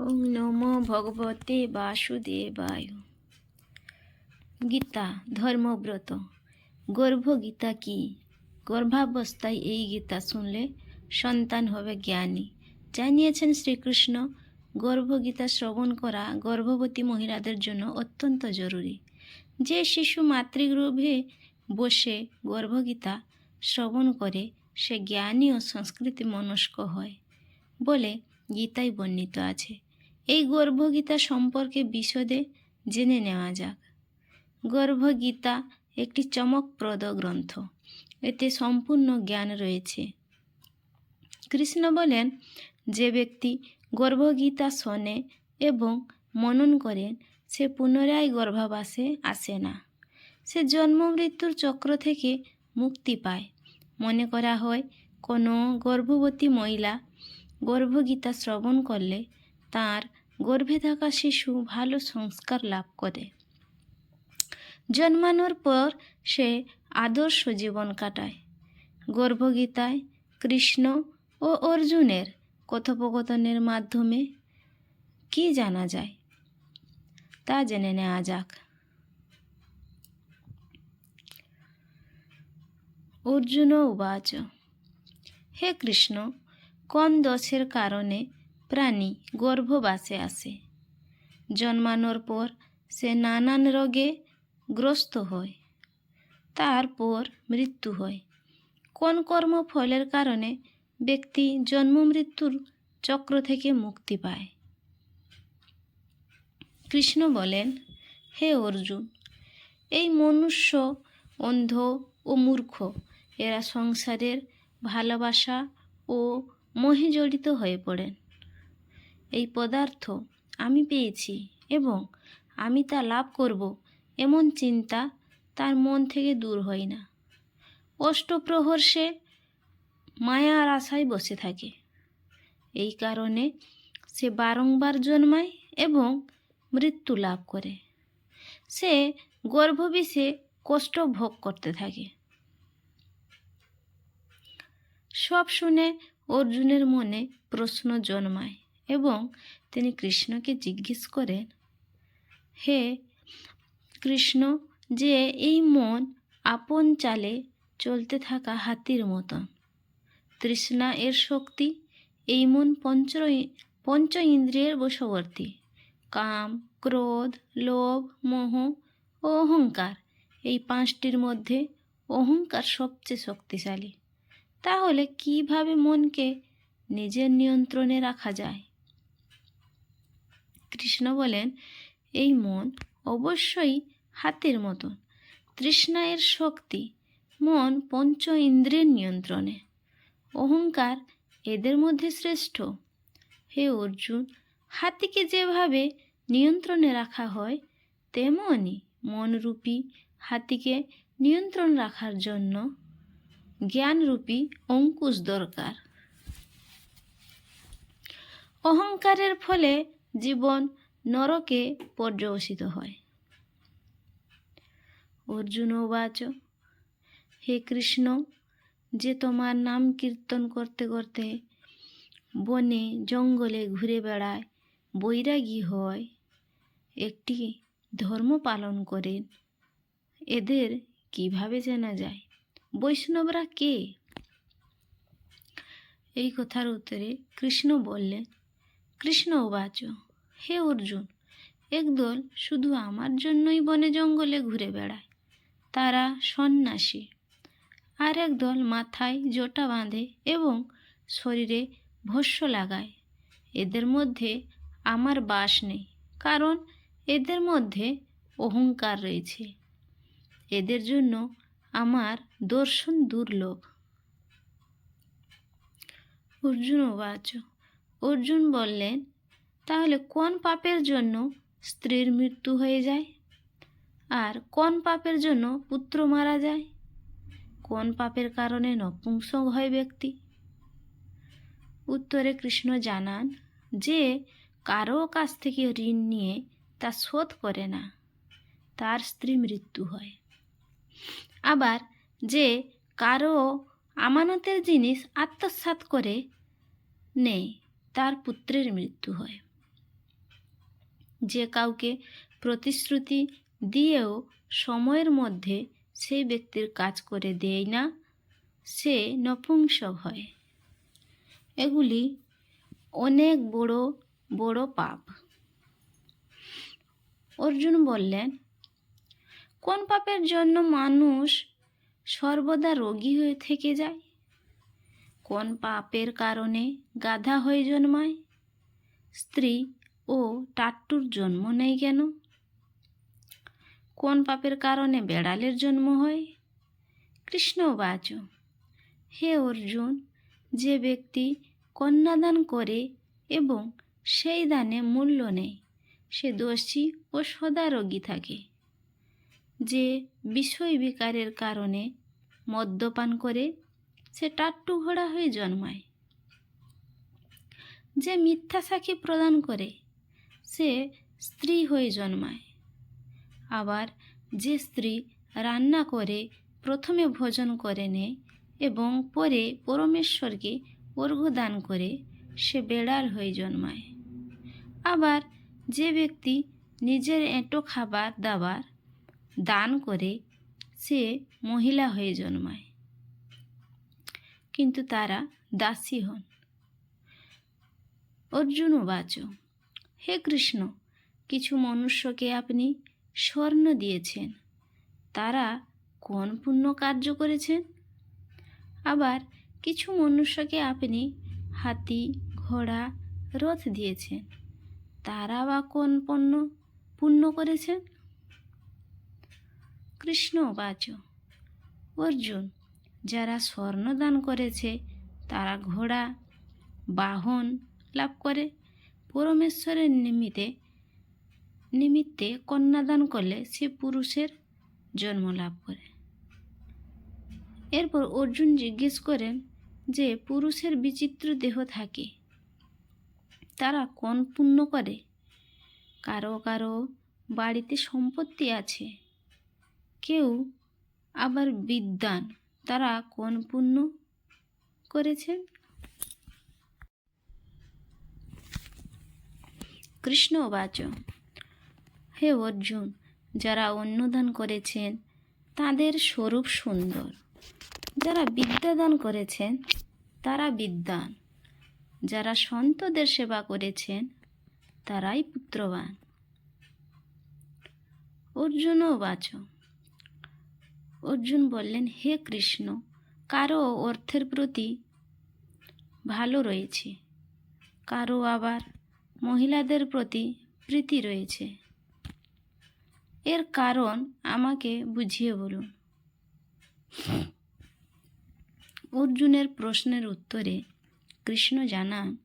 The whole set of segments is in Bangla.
ওং নমো ভগবতে বাসুদেবায়। গীতা, ধর্মব্রত। গর্ভগীতা কি? গর্ভাবস্থায় এই গীতা শুনলে সন্তান হবে জ্ঞানী। জানিয়েছেন শ্রীকৃষ্ণ, গর্ভগীতা শ্রবণ করা গর্ভবতী মহিলাদের জন্য অত্যন্ত জরুরি। যে শিশু মাতৃগর্ভে বসে গর্ভগীতা শ্রবণ করে, সে জ্ঞানী ও সংস্কৃতি মনস্ক হয় বলে গীতায় বর্ণিত আছে। এই গর্ভগীতা সম্পর্কে বিশদে জেনে নেওয়া যাক। গর্ভগীতা একটি চমকপ্রদ গ্রন্থ। এতে সম্পূর্ণ জ্ঞান রয়েছে। কৃষ্ণ বলেন, যে ব্যক্তি গর্ভগীতা শোনে এবং মনন করেন, সে পুনরায় গর্ভাবাসে আসে না। সে জন্ম মৃত্যুর চক্র থেকে মুক্তি পায়। মনে করা হয়, কোনো গর্ভবতী মহিলা গর্ভগীতা শ্রবণ করলে তার গর্ভে থাকা শিশু ভালো সংস্কার লাভ করে। জন্মানোর পর সে আদর্শ জীবন কাটায়। গর্ভগীতায় কৃষ্ণ ও অর্জুনের কথোপকথনের মাধ্যমে কি জানা যায়? তা জেনে নেওয়া যাক। অর্জুন উবাচ। হে কৃষ্ণ, কোন দোষের কারণে প্রাণী গর্ভবাসে আসে জন্মানোর পর সে নানান রোগে গ্রস্ত হয়। তারপর মৃত্যু হয়। কোন কর্মফলের কারণে ব্যক্তি জন্ম মৃত্যুর চক্র থেকে মুক্তি পায়? কৃষ্ণ বলেন, হে অর্জুন, এই মনুষ্য, অন্ধ ও মূর্খ, এরা সংসারের ভালোবাসা ও মোহে জড়িত হয়ে পড়েন। এই পদার্থ আমি পেয়েছি এবং আমি তা লাভ করব এমন চিন্তা তার মন থেকে দূর হয় না। অষ্টপ্রহর সে মায়ার আশায় বসে থাকে। এই কারণে সে বারংবার জন্মায় এবং মৃত্যু লাভ করে। সে গর্ভবিষে কষ্ট ভোগ করতে থাকে। সব শুনে অর্জুনের মনে প্রশ্ন জন্মায়। এবং তিনি কৃষ্ণকে জিজ্ঞেস করেন, হে কৃষ্ণ, যে এই মন আপন চালে চলতে থাকা হাতির মতন, তৃষ্ণা এর শক্তি এই মন পঞ্চ পঞ্চ ইন্দ্রিয়ের বশবর্তী। কাম, ক্রোধ, লোভ, মোহ ও অহংকার এই পাঁচটির মধ্যে অহংকার সবচেয়ে শক্তিশালী। তাহলে কীভাবে মনকে নিজের নিয়ন্ত্রণে রাখা যায়? কৃষ্ণ বলেন, এই মন অবশ্যই হাতের মতন তৃষ্ণা এর শক্তি মন পঞ্চ ইন্দ্রিয়ের নিয়ন্ত্রণে। অহংকার এদের মধ্যে শ্রেষ্ঠ। হে অর্জুন, হাতিকে যেভাবে নিয়ন্ত্রণে রাখা হয়, তেমনই মনরূপী হাতিকে নিয়ন্ত্রণ রাখার জন্য জ্ঞানরূপী অঙ্কুশ দরকার। অহংকারের ফলে জীবন নরকে পর্যবসিত হয়। অর্জুন বাচ, হে কৃষ্ণ, যে তোমার নাম কীর্তন করতে করতে বনে, জঙ্গলে ঘুরে বেড়ায়, বৈরাগী হয়। একটি ধর্ম পালন করেন, এদের কীভাবে জানা যায়? বৈষ্ণবরা কে? এই কথার উত্তরে কৃষ্ণ বললেন কৃষ্ণ বাচ, হে অর্জুন, একদল শুধু আমার জন্যই বনে জঙ্গলে ঘুরে বেড়ায়, তারা সন্ন্যাসী। আর একদল মাথায় জোটা বাঁধে এবং শরীরে ভস্য লাগায়। এদের মধ্যে আমার বাস নেই, কারণ এদের মধ্যে অহংকার রয়েছে। এদের জন্য আমার দর্শন দুর্লভ। অর্জুন বাচ অর্জুন বললেন, তাহলে কোন পাপের জন্য স্ত্রীর মৃত্যু হয়ে যায়? আর কোন পাপের জন্য পুত্র মারা যায়? কোন পাপের কারণে নপুংসক হয় ব্যক্তি? উত্তরে কৃষ্ণ জানান, যে কারও কাছ থেকে ঋণ নিয়ে তা শোধ করে না, তার স্ত্রী মৃত্যু হয়। আবার যে কারও আমানতের জিনিস আত্মসাৎ করে নেই তার পুত্রের মৃত্যু হয়। যে কাউকে প্রতিশ্রুতি দিয়েও সময়ের মধ্যে সেই ব্যক্তির কাজ করে দেয় না, সে নপুংসক হয়। এগুলি অনেক বড় বড় পাপ। অর্জুন বললেন, কোন পাপের জন্য মানুষ সর্বদা রোগী হয়ে থেকে যায়? কোন পাপের কারণে গাধা হয়ে জন্মায়? স্ত্রী ও টাট্টুর জন্ম নেই কেন? কোন পাপের কারণে বেড়ালের জন্ম হয়? কৃষ্ণ বাচ, হে অর্জুন, যে ব্যক্তি কন্যাদান করে এবং সেই দানে মূল্য নেই সে দোষী ও সদা রোগী থাকে। যে বিষয় বিকারের কারণে মদ্যপান করে সে টাট্টু ঘোড়া হয়ে জন্মায়। যে মিথ্যা সাক্ষী প্রদান করে, সে স্ত্রী হয়ে জন্মায়। আবার যে স্ত্রী রান্না করে, প্রথমে ভোজন করে নেয় এবং পরে পরমেশ্বরকে দান করে, সে বেড়াল হয়ে জন্মায়। আবার যে ব্যক্তি নিজের এঁটো খাবার দাবার দান করে, সে মহিলা হয়ে জন্মায়। কিন্তু তারা দাসী হন। অর্জুন বাচ। হে কৃষ্ণ, কিছু মনুষ্যকে আপনি স্বর্ণ দিয়েছেন। তারা কোন পুণ্য কার্য করেছেন? আবার কিছু মনুষ্যকে আপনি হাতি, ঘোড়া, রথ দিয়েছেন। তারা বা কোন পণ্য পুণ্য করেছেন? কৃষ্ণ বাচ। অর্জুন যারা স্বর্ণ দান করেছে, তারা ঘোড়া, বাহন লাভ করে। পরমেশ্বরের নিমিত্তে নিমিত্তে কন্যাদান করলে সে পুরুষের জন্ম লাভ করে। এরপর অর্জুন জিজ্ঞেস করেন যে, পুরুষের বিচিত্র দেহ থাকে, তারা কোন পুণ্য করে? কারও কারও বাড়িতে সম্পত্তি আছে, কেউ আবার বিদ্যান। তারা কোন পুণ্য করেছেন? কৃষ্ণ বাচ। হে অর্জুন, যারা অন্নদান করেছেন, তাদের স্বরূপ সুন্দর। যারা বিদ্যাদান করেছেন, তারা বিদ্যান। যারা সন্তদের সেবা করেছেন, তারাই পুত্রবান। অর্জুনও বাচ। অর্জুন বললেন, হে কৃষ্ণ, কারও অর্থের প্রতি ভালো রয়েছে, কারও আবার মহিলাদের প্রতি প্রীতি রয়েছে। এর কারণ আমাকে বুঝিয়ে বলুন। অর্জুনের প্রশ্নের উত্তরে কৃষ্ণ জানান,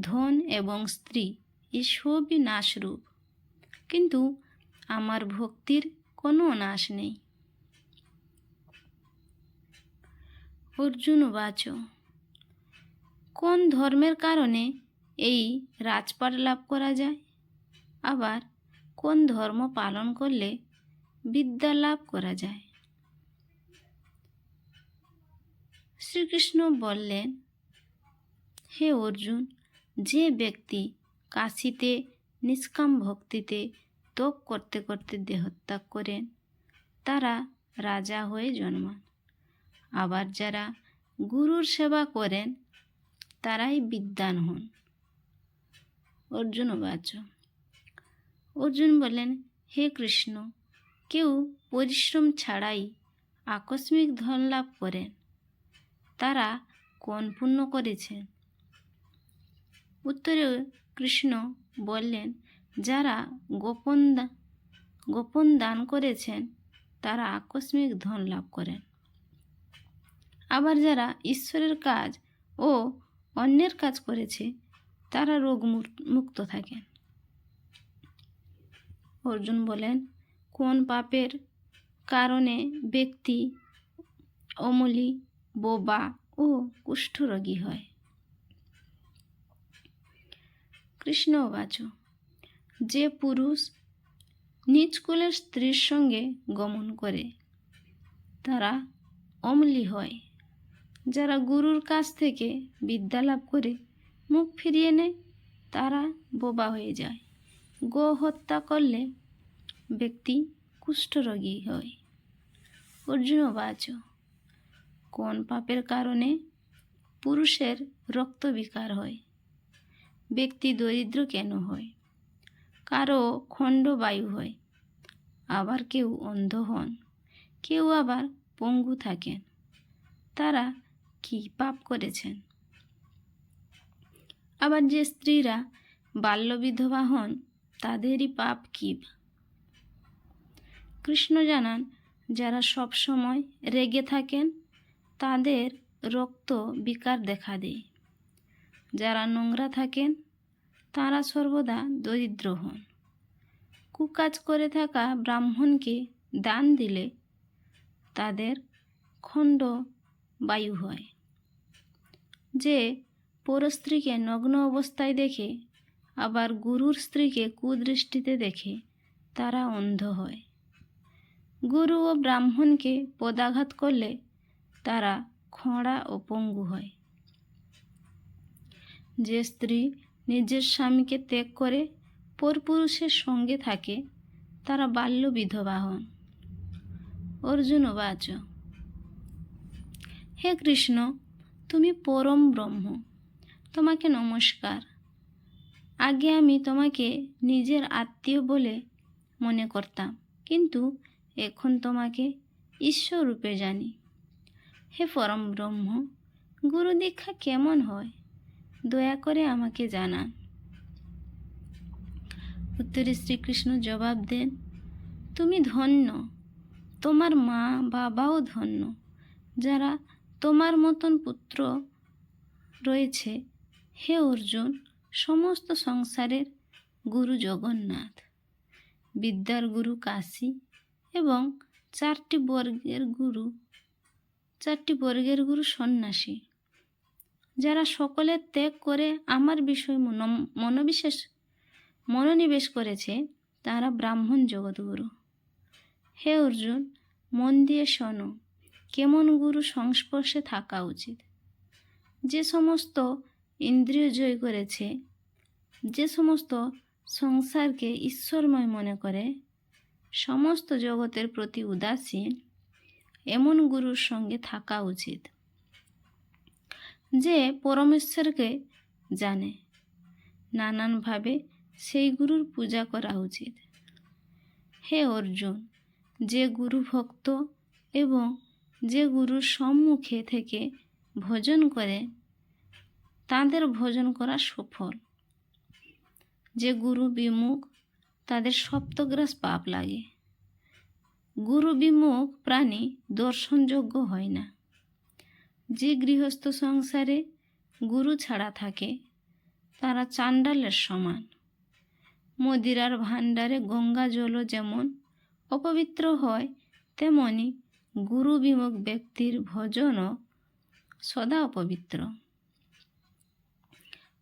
ধন এবং স্ত্রী এই সবই নাশরূপ। কিন্তু আমার ভক্তির কোনো নাশ নেই। অর্জুন বাচ। কোন ধর্মের কারণে এই রাজপাট লাভ করা যায়? আবার কোন ধর্ম পালন করলে বিদ্যা লাভ করা যায়? শ্রীকৃষ্ণ বললেন, হে অর্জুন, যে ব্যক্তি কাশিতে নিষ্কাম ভক্তিতে তপ করতে করতে দেহত্যাগ করেন, তারা রাজা হয়ে জন্মান। আবার যারা গুরুর সেবা করেন, তারাই বিদ্যান হন। অর্জুন বাচ অর্জুন বলেন, হে কৃষ্ণ, কেউ পরিশ্রম ছাড়াই আকস্মিক ধন লাভ করেন। তারা কোন পুণ্য করেছেন উত্তরে কৃষ্ণ বললেন, যারা গোপন গোপন দান করেছেন, তারা আকস্মিক ধন লাভ করেন। আবার যারা ঈশ্বরের কাজ ও অন্যের কাজ করেছে, তারা রোগ মুক- মুক্ত থাকেন অর্জুন বলেন, কোন পাপের কারণে ব্যক্তি অমলি, বোবা ও কুষ্ঠরোগী হয়? কৃষ্ণ বাচ, যে পুরুষ নিজ কুলের স্ত্রীর সঙ্গে গমন করে, তারা অমলি হয়। যারা গুরুর কাছ থেকে বিদ্যা লাভ করে মুখ ফিরিয়ে নেয়, তারা বোবা হয়ে যায়। গো হত্যা করলে ব্যক্তি কুষ্ঠরোগী হয়। অর্জুন বাচ। কোন পাপের কারণে পুরুষের রক্ত বিকার হয়? ব্যক্তি দরিদ্র কেন হয়? কারও খণ্ডবায়ু হয়। আবার কেউ অন্ধ হন। কেউ আবার পঙ্গু থাকেন। তারা কি পাপ করেছেন? আবার যে স্ত্রীরা বাল্যবিধবা হন, তাদেরই পাপ কি কৃষ্ণ জানান, যারা সব সময় রেগে থাকেন, তাদের রক্ত বিকার দেখা দেয়। যারা নোংরা থাকেন, তারা সর্বদা দরিদ্র হন। কুকাজ করে থাকা ব্রাহ্মণকে দান দিলে তাদের খণ্ড বায়ু হয়। যে পর স্ত্রীকে নগ্ন অবস্থায় দেখে, আবার গুরুর স্ত্রীকে কুদৃষ্টিতে দেখে তারা অন্ধ হয়। গুরু ও ব্রাহ্মণকে পদাঘাত করলে তারা খড়া ও পঙ্গু হয়। যে স্ত্রী নিজের স্বামীকে ত্যাগ করে পরপুরুষের সঙ্গে থাকে, তারা বাল্য বিধবা হন। অর্জুন বাচ। হে কৃষ্ণ তুমি পরম ব্রহ্ম। তোমাকে নমস্কার। আগে আমি তোমাকে নিজের আত্মীয় বলে মনে করতাম, কিন্তু এখন তোমাকে ঈশ্বর রূপে জানি। হে পরম ব্রহ্ম, গুরু দীক্ষা কেমন হয়? দয়া করে আমাকে জানান। উত্তরে শ্রীকৃষ্ণ জবাব দেন, তুমি ধন্য। তোমার মা বাবাও ধন্য, যারা তোমার মতন পুত্র রয়েছে হে অর্জুন, সমস্ত সংসারের গুরু জগন্নাথ। বিদ্যার গুরু কাশী এবং চারটি বর্গের গুরু, চারটি বর্গের গুরু সন্ন্যাসী। যারা সকলের ত্যাগ করে আমার বিষয় মন- মনোবিশেষ, মনোনিবেশ করেছে, তারা ব্রাহ্মণ জগৎগুরু। হে অর্জুন, মন দিয়ে শোনো। কেমন গুরু সংস্পর্শে থাকা উচিত? যে সমস্ত ইন্দ্রিয় জয় করেছে, যে সমস্ত সংসারকে ঈশ্বরময় মনে করে, সমস্ত জগতের প্রতি উদাসীন, এমন গুরুর সঙ্গে থাকা উচিত, যে পরমেশ্বরকে জানে। নানানভাবে সেই গুরুর পূজা করা উচিত। হে অর্জুন, যে গুরু ভক্ত এবং যে গুরুর সম্মুখে থেকে ভোজন করে, তাদের ভোজন করা সফল। যে গুরু বিমুখ, তাদের সপ্তগ্রাস পাপ লাগে। গুরু বিমুখ প্রাণী দর্শনযোগ্য হয় না। যে গৃহস্থ সংসারে গুরু ছাড়া থাকে, তারা চাণ্ডালের সমান। মদিরার ভাণ্ডারে গঙ্গা জলও যেমন অপবিত্র হয়, তেমনি গুরু বিমুখ ব্যক্তির ভজনও সদা অপবিত্র।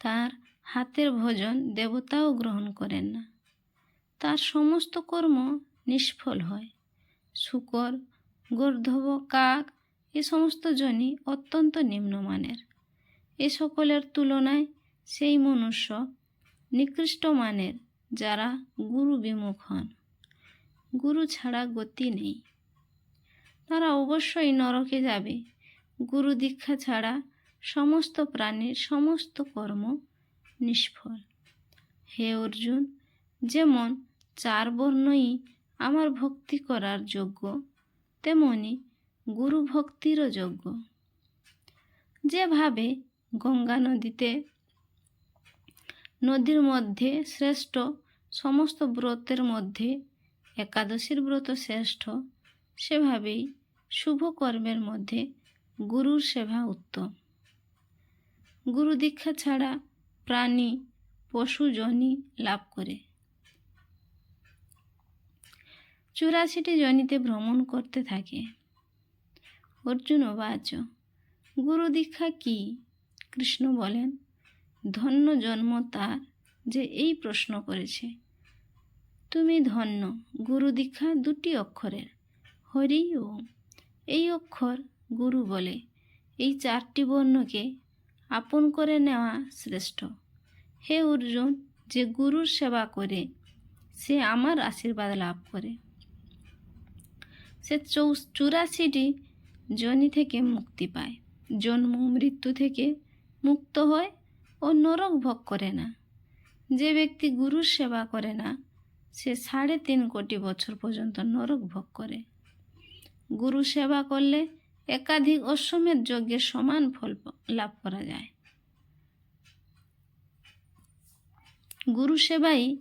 তার হাতের ভজন দেবতাও গ্রহণ করেন না। তার সমস্ত কর্ম নিষ্ফল হয়। শুকর, গর্ধব, কাক এ সমস্ত জনই অত্যন্ত নিম্নমানের। এ সকলের তুলনায় সেই মনুষ্য নিকৃষ্ট মানের যারা গুরু বিমুখ হন। গুরু ছাড়া গতি নেই। তারা অবশ্যই নরকে যাবে। গুরু দীক্ষা ছাড়া সমস্ত প্রাণীর সমস্ত কর্ম নিষ্ফল। হে অর্জুন, যেমন চার বর্ণই আমার ভক্তি করার যোগ্য, তেমনি গুরু ভক্তিরও যোগ্য। যেভাবে গঙ্গা নদীতে নদীর মধ্যে শ্রেষ্ঠ সমস্ত ব্রতের মধ্যে একাদশীর ব্রত শ্রেষ্ঠ সেভাবেই শুভ কর্মের মধ্যে গুরুর সেবা উত্তম। গুরু দীক্ষা ছাড়া প্রাণী, পশু, জনি লাভ করে। চুরাশিটি জনিতে ভ্রমণ করতে থাকে। অর্জুন বাচ, গুরু দীক্ষা কি? কৃষ্ণ বলেন, ধন্য জন্ম তার যে এই প্রশ্ন করেছে। তুমি ধন্য, গুরু দীক্ষা দুটি অক্ষরের। হরি ওম এই অক্ষর গুরু বলে, এই চারটি বর্ণকে আপন করে নেওয়া শ্রেষ্ঠ। হে অর্জুন, যে গুরুর সেবা করে, সে আমার আশীর্বাদ লাভ করে। সে চৌ, চুরাশিটি জনি থেকে মুক্তি পায়। জন্ম, মৃত্যু থেকে মুক্ত হয় ও নরক ভোগ করে না। যে ব্যক্তি গুরুর সেবা করে না, সে সাড়ে তিন কোটি বছর পর্যন্ত নরক ভোগ করে। গুরু সেবা করলে একাধিক অশ্বমেধ যজ্ঞের সমান ফল লাভ করা যায়। গুরু সেবাই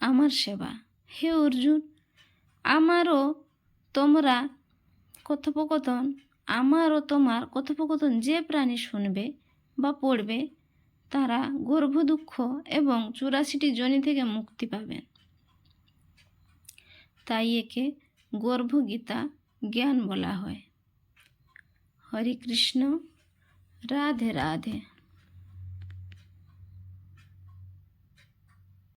আমার সেবা। হে অর্জুন, আমারও তোমরা কথোপকথন, আমারও তোমার কথোপকথন যে প্রাণী শুনবে বা পড়বে, তারা গর্ভ দুঃখ এবং চুরাশিটি জনি থেকে মুক্তি পাবেন। তাই একে গর্ভগীতা জ্ঞান বলা হয় হরে কৃষ্ণ রাধে রাধে